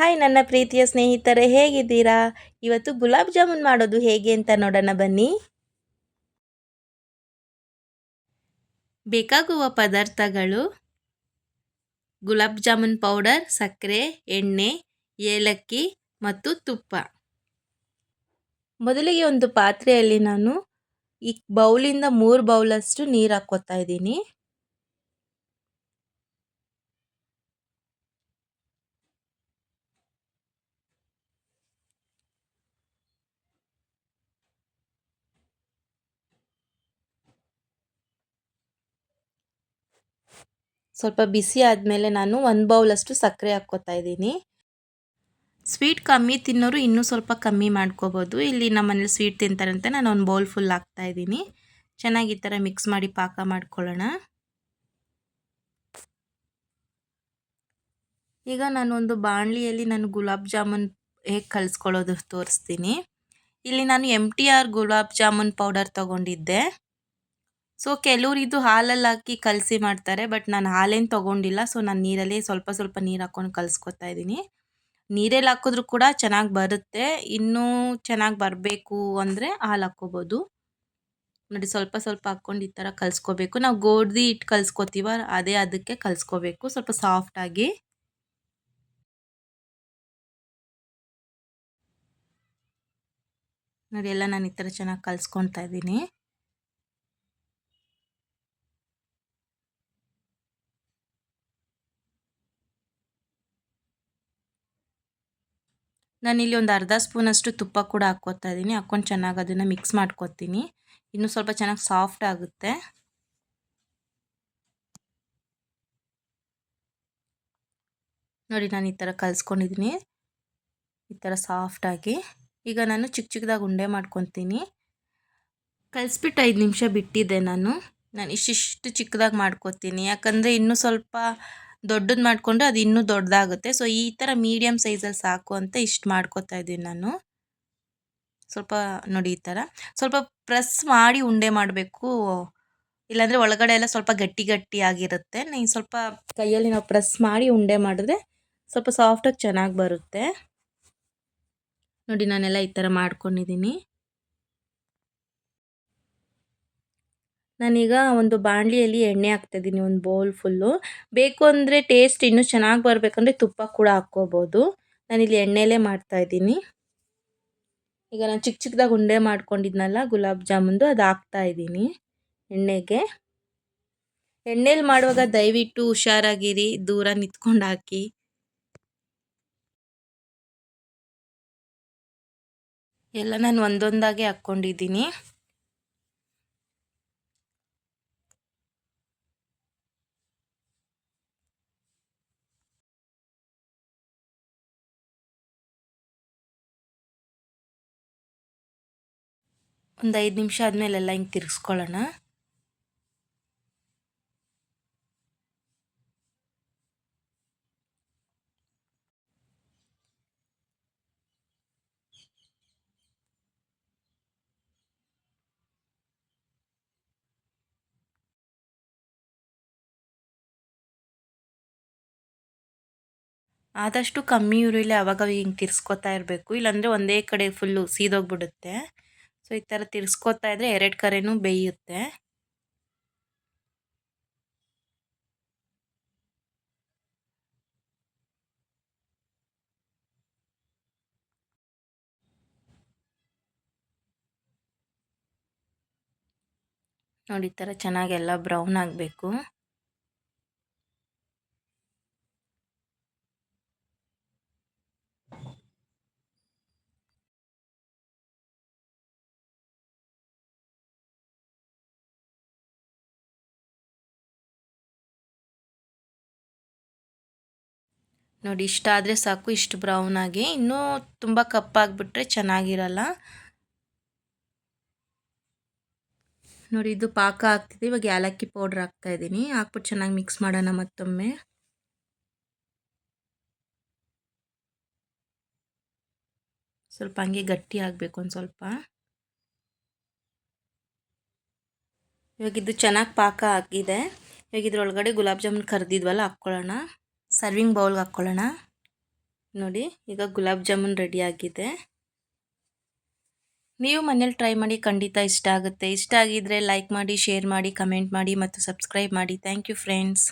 Hi ನನ್ನ ಪ್ರೀತಿಯ ಸ್ನೇಹಿತರೆ, ಹೇಗಿದ್ದೀರಾ? ಇವತ್ತು ಗುಲಾಬ್ ಜಾಮೂನ್ ಮಾಡೋದು ಹೇಗೆ ಅಂತ ನೋಡೋಣ ಬನ್ನಿ. ಬೇಕಾಗುವ ಪದಾರ್ಥಗಳು ಗುಲಾಬ್ ಜಾಮೂನ್ ಪೌಡರ್, ಸಕ್ಕರೆ, ಎಣ್ಣೆ, ಏಲಕ್ಕಿ ಮತ್ತು ತುಪ್ಪ. ಮೊದಲಿಗೆ ಒಂದು ಪಾತ್ರೆಯಲ್ಲಿ ನಾನು ಈ ಬೌಲಿಂದ ಮೂರು ಬೌಲಷ್ಟು ನೀರು ಹಾಕ್ಕೋತಾ ಇದ್ದೀನಿ. ಸ್ವಲ್ಪ ಬಿಸಿ ಆದಮೇಲೆ ನಾನು ಒಂದು ಬೌಲಷ್ಟು ಸಕ್ಕರೆ ಹಾಕ್ಕೋತಾ ಇದ್ದೀನಿ. ಸ್ವೀಟ್ ಕಮ್ಮಿ ತಿನ್ನೋರು ಇನ್ನೂ ಸ್ವಲ್ಪ ಕಮ್ಮಿ ಮಾಡ್ಕೋಬೋದು. ಇಲ್ಲಿ ನಮ್ಮ ಮನೇಲಿ ಸ್ವೀಟ್ ತಿಂತಾರಂತೆ, ನಾನು ಒಂದು ಬೌಲ್ ಫುಲ್ ಹಾಕ್ತಾ ಇದ್ದೀನಿ. ಚೆನ್ನಾಗಿ ಈ ಥರ ಮಿಕ್ಸ್ ಮಾಡಿ ಪಾಕ ಮಾಡ್ಕೊಳ್ಳೋಣ. ಈಗ ನಾನೊಂದು ಬಾಣಲಿಯಲ್ಲಿ ನಾನು ಗುಲಾಬ್ ಜಾಮೂನ್ ಹೇಗೆ ಕಲಿಸ್ಕೊಳ್ಳೋದು ತೋರಿಸ್ತೀನಿ. ಇಲ್ಲಿ ನಾನು M T R gulab jamun powder ತೊಗೊಂಡಿದ್ದೆ. ಸೊ ಕೆಲವ್ರು ಇದು ಹಾಲಲ್ಲಿ ಹಾಕಿ ಕಲಸಿ ಮಾಡ್ತಾರೆ ಬಟ್ ನಾನು ಹಾಲೇನು ತೊಗೊಂಡಿಲ್ಲ. ಸೊ ನಾನು ನೀರಲ್ಲಿ ಸ್ವಲ್ಪ ಸ್ವಲ್ಪ ನೀರು ಹಾಕ್ಕೊಂಡು ಕಲಿಸ್ಕೊತಾ ಇದ್ದೀನಿ ನೀರಲ್ಲಿ ಹಾಕಿದ್ರು ಕೂಡ ಚೆನ್ನಾಗಿ ಬರುತ್ತೆ. ಇನ್ನೂ ಚೆನ್ನಾಗಿ ಬರಬೇಕು ಅಂದರೆ ಹಾಲು ಹಾಕ್ಕೋಬೋದು. ನೋಡಿ, ಸ್ವಲ್ಪ ಸ್ವಲ್ಪ ಹಾಕ್ಕೊಂಡು ಈ ಥರ ಕಲಿಸ್ಕೋಬೇಕು. ನಾವು ಗೋಧಿ ಹಿಟ್ಟು ಕಲಿಸ್ಕೋತೀವ, ಅದೇ ಅದಕ್ಕೆ ಕಲಿಸ್ಕೋಬೇಕು. ಸ್ವಲ್ಪ ಸಾಫ್ಟಾಗಿ ನೋಡಿ, ಎಲ್ಲ ನಾನು ಈ ಥರ ಚೆನ್ನಾಗಿ ಕಲಿಸ್ಕೊತಾ ಇದ್ದೀನಿ ನಾನಿಲ್ಲಿ ಒಂದು ಅರ್ಧ ಸ್ಪೂನಷ್ಟು ತುಪ್ಪ ಕೂಡ ಹಾಕ್ಕೋತಾ ಇದ್ದೀನಿ ಹಾಕ್ಕೊಂಡು ಚೆನ್ನಾಗಿ ಅದನ್ನು ಮಿಕ್ಸ್ ಮಾಡ್ಕೊತೀನಿ. ಇನ್ನೂ ಸ್ವಲ್ಪ ಚೆನ್ನಾಗಿ ಸಾಫ್ಟ್ ಆಗುತ್ತೆ. ನೋಡಿ, ನಾನು ಈ ಥರ ಕಲಿಸ್ಕೊಂಡಿದ್ದೀನಿ ಈ ಥರ ಸಾಫ್ಟಾಗಿ ಈಗ ನಾನು ಚಿಕ್ಕ ಚಿಕ್ಕದಾಗಿ ಉಂಡೆ ಮಾಡ್ಕೊತೀನಿ. ಕಲಿಸ್ಬಿಟ್ಟು ಐದು ನಿಮಿಷ ಬಿಟ್ಟಿದ್ದೆ ನಾನು. ನಾನು ಇಷ್ಟಿಷ್ಟು ಚಿಕ್ಕದಾಗಿ ಮಾಡ್ಕೊತೀನಿ. ಯಾಕಂದರೆ ಇನ್ನೂ ಸ್ವಲ್ಪ ದೊಡ್ಡದು ಮಾಡಿಕೊಂಡ್ರೆ ಅದು ಇನ್ನೂ ದೊಡ್ಡದಾಗುತ್ತೆ ಸೊ ಈ ಥರ ಮೀಡಿಯಮ್ ಸೈಜಲ್ಲಿ ಸಾಕು ಅಂತ ಇಷ್ಟು ಮಾಡ್ಕೊತಾ ಇದ್ದೀನಿ ನಾನು. ಸ್ವಲ್ಪ ನೋಡಿ ಈ ಥರ ಸ್ವಲ್ಪ ಪ್ರೆಸ್ ಮಾಡಿ ಉಂಡೆ ಮಾಡಬೇಕು. ಇಲ್ಲಾಂದರೆ ಒಳಗಡೆ ಎಲ್ಲ ಸ್ವಲ್ಪ ಗಟ್ಟಿ ಗಟ್ಟಿ ಆಗಿರುತ್ತೆ. ನೀವು ಸ್ವಲ್ಪ ಕೈಯಲ್ಲಿ ನಾವು ಪ್ರೆಸ್ ಮಾಡಿ ಉಂಡೆ ಮಾಡಿದ್ರೆ ಸ್ವಲ್ಪ ಸಾಫ್ಟಾಗಿ ಚೆನ್ನಾಗಿ ಬರುತ್ತೆ. ನೋಡಿ ನಾನೆಲ್ಲ ಈ ಥರ ಮಾಡ್ಕೊಂಡಿದ್ದೀನಿ. ನಾನೀಗ ಒಂದು ಬಾಣಲಿಯಲ್ಲಿ ಎಣ್ಣೆ ಹಾಕ್ತಾಯಿದ್ದೀನಿ ಒಂದು ಬೌಲ್ ಫುಲ್ಲು ಬೇಕು ಅಂದರೆ ಟೇಸ್ಟ್ ಇನ್ನೂ ಚೆನ್ನಾಗಿ ಬರಬೇಕಂದ್ರೆ ತುಪ್ಪ ಕೂಡ ಹಾಕ್ಕೋಬೋದು. ನಾನಿಲ್ಲಿ ಎಣ್ಣೆಲೇ ಮಾಡ್ತಾಯಿದ್ದೀನಿ ಈಗ ನಾನು ಚಿಕ್ಕ ಚಿಕ್ಕದಾಗಿ ಉಂಡೆ ಮಾಡ್ಕೊಂಡಿದ್ನಲ್ಲ, ಗುಲಾಬ್ ಜಾಮೂನ್ದು ಅದು ಹಾಕ್ತಾಯಿದ್ದೀನಿ ಎಣ್ಣೆಗೆ. ಎಣ್ಣೆಲಿ ಮಾಡುವಾಗ ದಯವಿಟ್ಟು ಹುಷಾರಾಗಿರಿ, ದೂರ ನಿಂತ್ಕೊಂಡು ಹಾಕಿ. ಎಲ್ಲ ನಾನು ಒಂದೊಂದಾಗೆ ಹಾಕ್ಕೊಂಡಿದ್ದೀನಿ. ಒಂದು ಐದು ನಿಮಿಷ ಆದಮೇಲೆಲ್ಲ ಹಿಂಗೆ ತಿರ್ಗಿಸ್ಕೊಳ್ಳೋಣ. ಆದಷ್ಟು ಕಮ್ಮಿ ಇರಲಿ ಅವಾಗ ಹಿಂಗೆ ತಿರ್ಸ್ಕೊತಾ ಇರಬೇಕು. ಇಲ್ಲಾಂದರೆ ಒಂದೇ ಕಡೆ ಫುಲ್ಲು ಸೀದೋಗ್ಬಿಡುತ್ತೆ. ಸೊ ಈ ಥರ ತಿರ್ಸ್ಕೊತಾ ಇದ್ರೆ ಎರಡು ಕರೆನೂ ಬೇಯುತ್ತೆ. ನೋಡಿ ಈ ಥರ ಚೆನ್ನಾಗೆಲ್ಲ ಬ್ರೌನ್ ಆಗಬೇಕು. ನೋಡಿ, ಇಷ್ಟ ಆದರೆ ಸಾಕು, ಇಷ್ಟು ಬ್ರೌನ್ ಆಗಿ. ಇನ್ನೂ ತುಂಬ ಕಪ್ಪಾಗಿಬಿಟ್ರೆ ಚೆನ್ನಾಗಿರಲ್ಲ. ನೋಡಿ, ಇದು ಪಾಕ ಆಗ್ತಿದೆ. ಇವಾಗ ಏಲಕ್ಕಿ ಪೌಡ್ರ್ ಹಾಕ್ತಾ ಇದ್ದೀನಿ. ಹಾಕ್ಬಿಟ್ಟು ಚೆನ್ನಾಗಿ ಮಿಕ್ಸ್ ಮಾಡೋಣ ಮತ್ತೊಮ್ಮೆ. ಸ್ವಲ್ಪ ಹಂಗೆ ಗಟ್ಟಿ ಆಗಬೇಕು ಒಂದು ಸ್ವಲ್ಪ. ಇವಾಗ ಇದು ಚೆನ್ನಾಗಿ ಪಾಕ ಆಗಿದೆ. ಇವಾಗ ಇದ್ರೊಳಗಡೆ ಗುಲಾಬ್ ಜಾಮೂನ್ ಕರೆದಿದ್ವಲ್ಲ, ಹಾಕ್ಕೊಳ್ಳೋಣ. ಸರ್ವಿಂಗ್ ಬೌಲ್ಗೆ ಹಾಕ್ಕೊಳ್ಳೋಣ. ನೋಡಿ, ಈಗ ಗುಲಾಬ್ ಜಾಮೂನ್ ರೆಡಿ ಆಗಿದೆ. ನೀವು ಮನೇಲಿ ಟ್ರೈ ಮಾಡಿ ಖಂಡಿತ ಇಷ್ಟ ಆಗುತ್ತೆ. ಇಷ್ಟ ಆಗಿದ್ದರೆ ಲೈಕ್ ಮಾಡಿ ಶೇರ್ ಮಾಡಿ ಕಮೆಂಟ್ ಮಾಡಿ ಮತ್ತು ಸಬ್ಸ್ಕ್ರೈಬ್ ಮಾಡಿ. Thank you friends